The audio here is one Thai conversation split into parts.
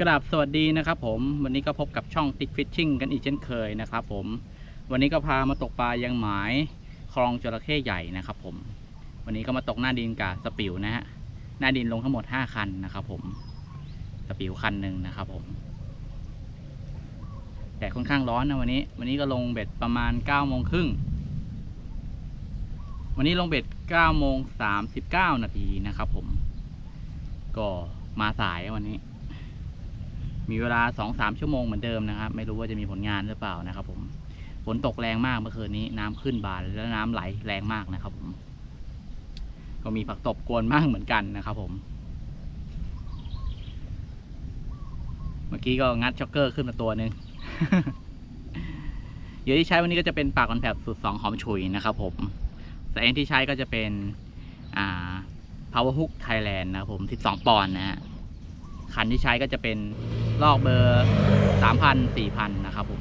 กราบสวัสดีนะครับผมวันนี้ก็พบกับช่องติ๊กฟิชชิ่งกันอีกเช่นเคยนะครับผมวันนี้ก็พามาตกปลายังหมายคลองจระเข้ใหญ่นะครับผม วันนี้ก็มาตกหน้าดินกับสปิวนะฮะหน้าดินลงทั้งหมด 5 คันนะครับผมสปิวคันหนึ่งนะครับผมแต่ค่อนข้างร้อนนะวันนี้ วันนี้ก็ลงเบ็ดประมาณ9โมงครึ่งวันนี้ลงเบ็ด9โมง39นาทีนะครับผม ก็มาสายวันนี้ มีเวลาสองสามชั่วโมงเหมือนเดิมนะครับ ไม่รู้ว่าจะมีผลงานหรือเปล่านะครับผมฝนตกแรงมากเมื่อคืนนี้น้ำขึ้นบานแล้วน้ำไหลแรงมากนะครับผม ก็มีผักตบกวนมากเหมือนกันนะครับผม เมื่อกี้ก็งัดช็อกเกอร์ขึ้นมาตัวหนึ่งเยื่อที่ใช้วันนี้ก็จะเป็นปากคอนแทคสูตรสองหอมฉุยนะครับผมแต่เองที่ใช้ก็จะเป็น อ่า power hook Thailand นะครับผม 12 ปอนด์นะฮะ คันที่ใช้ก็จะเป็นลอกเบอร์สามพันสี่พันนะครับผม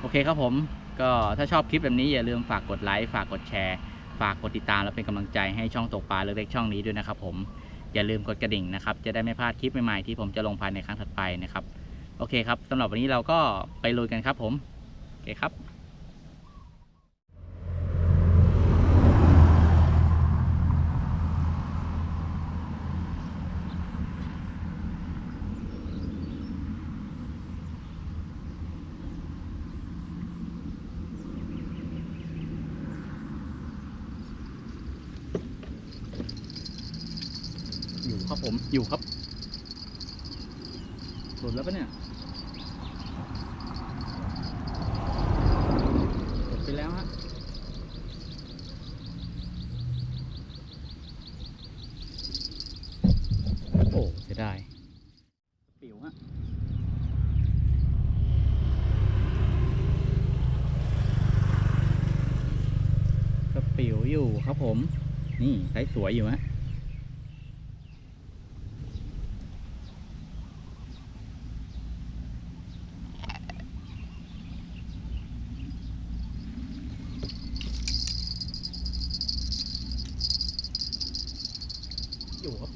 โอเคครับผม ก็ถ้าชอบคลิปแบบนี้อย่าลืมฝากกดไลค์ฝากกดแชร์ ฝากกดติดตามและเป็นกำลังใจให้ช่องตกปลาเล็กๆช่องนี้ด้วยนะครับผมอย่าลืมกดกระดิ่งนะครับ จะได้ไม่พลาดคลิปใหม่ๆที่ผมจะลงภายในครั้งถัดไปนะครับ โอเคครับสำหรับวันนี้เราก็ไปลุยกันครับผม โอเคครับ ครับผมอยู่ครับหลุดแล้วปะเนี่ยหลุดไปแล้วฮะโอ้เสียดายปิวฮะกระปิวอยู่ครับผม นี่ใช้สวยอยู่ฮะ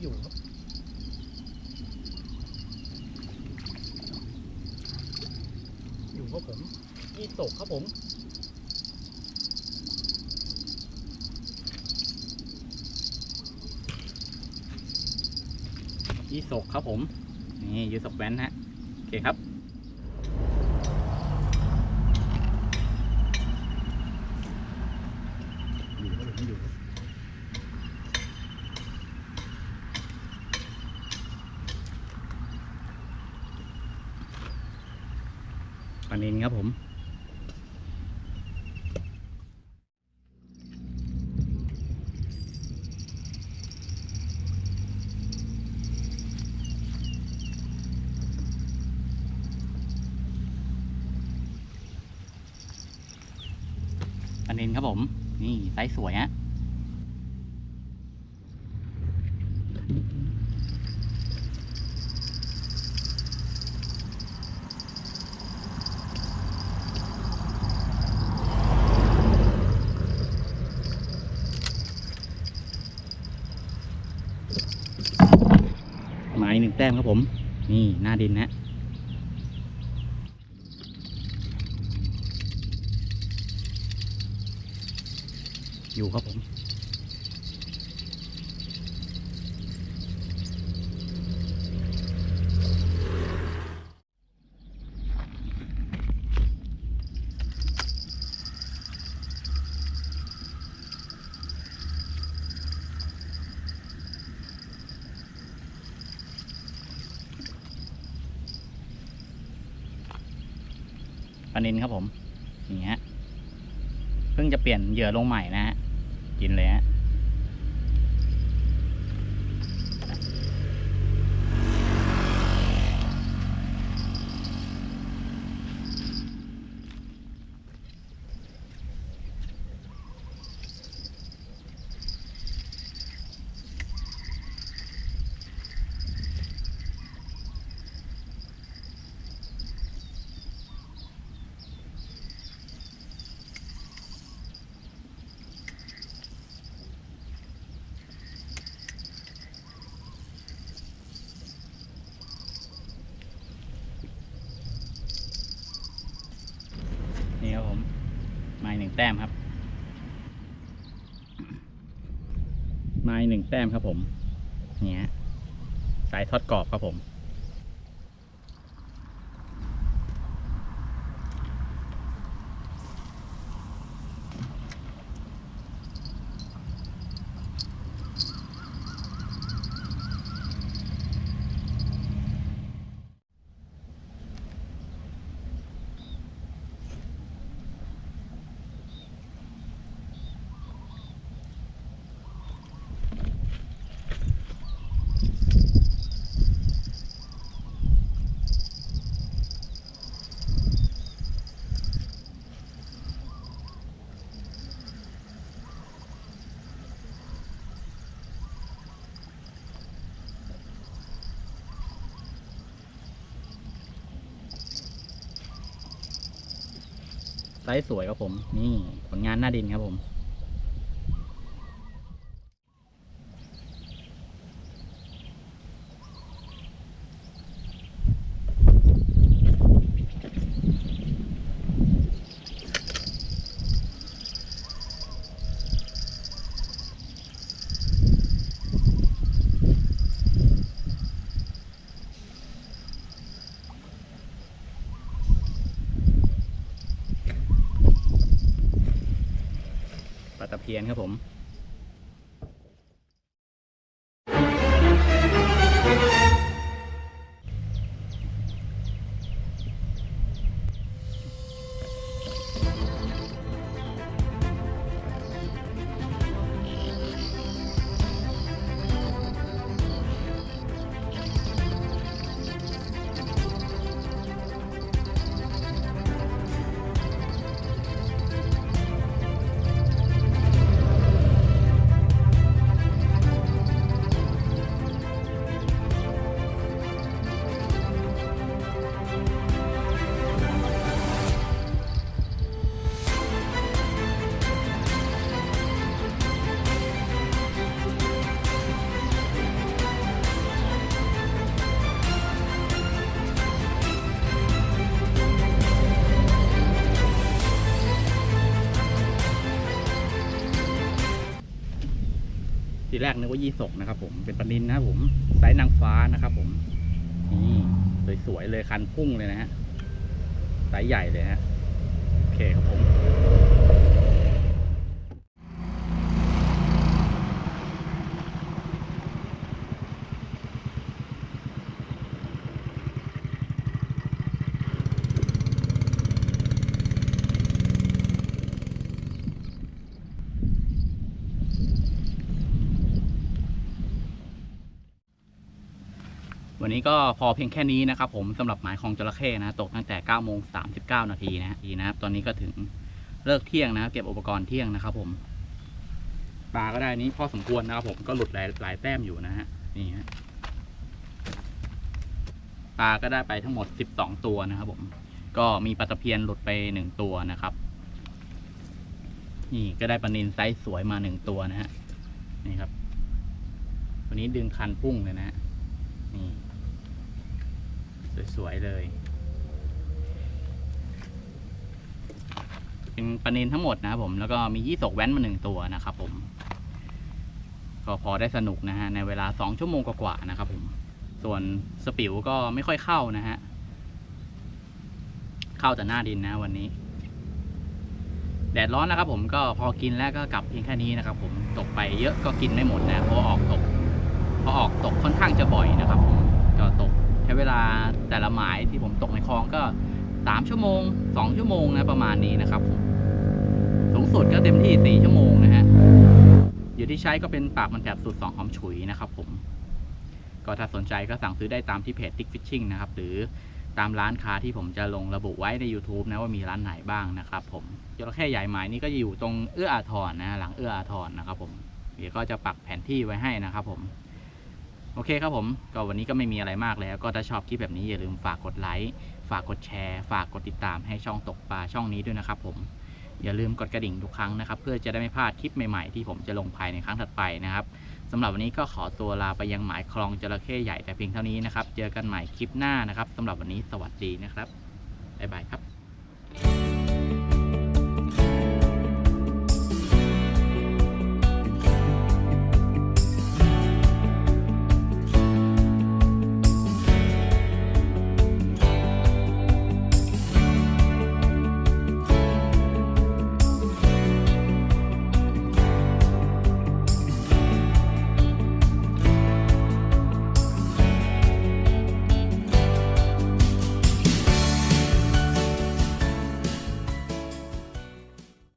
อยู่ครับอยู่ครับผมอีโตกครับผมอีโศกครับผม นี่ยี่สกแว้นฮะ โอเคครับ อยู่ครับผมอยู่ ป ลานินครับผมปลานินครับผม นี่ไซส์สวยฮะ หมายหนึ่งแต้มครับผม นี่หน้าดินนะอยู่ครับผม ปลานินครับผม นี่ฮะ เพิ่งจะเปลี่ยนเหยื่อลงใหม่นะฮะ กินเลยฮะ โแต้มครับ มาอีกหนึ่ง แต้มครับผม เนี่ยสายทอดกรอบครับผม ไซส์สวยครับผม นี่ผลงานหน้าดินครับผม ตะเพียนครับผม ทีแรกนึกว่ายี่สกนะครับผมเป็นปลานินนะครับผมไซส์นางฟ้านะครับผมนี่สวยๆเลยคันพุ่งเลยนะฮะไซส์ใหญ่เลยฮะโอเคครับผม นี้ก็พอเพียงแค่นี้นะครับผมสำหรับหมายของจระเข้นะตกตั้งแต่9โมง39นาทีนะทีนะครับตอนนี้ก็ถึงเลิกเที่ยงนะเก็บอุปกรณ์เที่ยงนะครับผมปลาก็ได้นี้พอสมควรนะครับผมก็หลุดหลายหลายแต้มอยู่นะฮะนี่ฮะปลาก็ได้ไปทั้งหมด 12 ตัวนะครับผมก็มีปลาตะเพียนหลุดไปหนึ่งตัวนะครับ นี่ก็ได้ปลานินไซส์สวยมาหนึ่งตัวนะฮะนี่ครับ วันนี้ดึงคันพุ่งเลยนะฮะนี่ สวยๆเลย เป็นปลานินทั้งหมดนะครับผม แล้วก็มียี่สกแว้นมาหนึ่งตัวนะครับผม ก็พอได้สนุกนะฮะ ในเวลาสองชั่วโมงกว่าๆนะครับผม ส่วนสปิวก็ไม่ค่อยเข้านะฮะ เข้าแต่หน้าดินนะวันนี้ แดดร้อนนะครับผมก็พอกินแล้วก็กลับเพียงแค่นี้นะครับผม ตกไปเยอะก็กินไม่หมดนะ เพราะออกตกเพราะออกตกค่อนข้างจะบ่อยนะครับผม ก็ตก ช้เวลาแต่ละหมายที่ผมตกในคลองก็สามชั่วโมงสองชั่วโมงนะประมาณนี้นะครับผมสูงสุดก็เต็มที่สี่ชั่วโมงนะฮะอยู่ที่ใช้ก็เป็นปากมันแผบสูตรสองหอมฉุยนะครับผมก็ถ้าสนใจก็สั่งซื้อได้ตามที่เพจ Tick Fishing นะครับหรือตามร้านค้าที่ผมจะลงระบุไว้ใน YouTube นะว่ามีร้านไหนบ้างนะครับผมจระเข้ใหญ่หมายนี้ก็อยู่ตรงเอื้ออาทรนะ หลังเอื้ออาทรนะครับผมเดี๋ยวก็จะปักแผนที่ไว้ให้นะครับผม โอเคครับผมก็วันนี้ก็ไม่มีอะไรมากแล้ว ก็ถ้าชอบคลิปแบบนี้อย่าลืมฝากกดไลค์ฝากกดแชร์ ฝากกดติดตามให้ช่องตกปลาช่องนี้ด้วยนะครับผมอย่าลืมกดกระดิ่งทุกครั้งนะครับ เพื่อจะได้ไม่พลาดคลิปใหม่ๆที่ผมจะลงภายในครั้งถัดไปนะครับสำหรับวันนี้ก็ขอตัวลาไปยังหมายคลองจระเข้ใหญ่แต่เพียงเท่านี้นะครับ เจอกันใหม่คลิปหน้านะครับสำหรับวันนี้สวัสดีนะครับบ๊ายบายครับ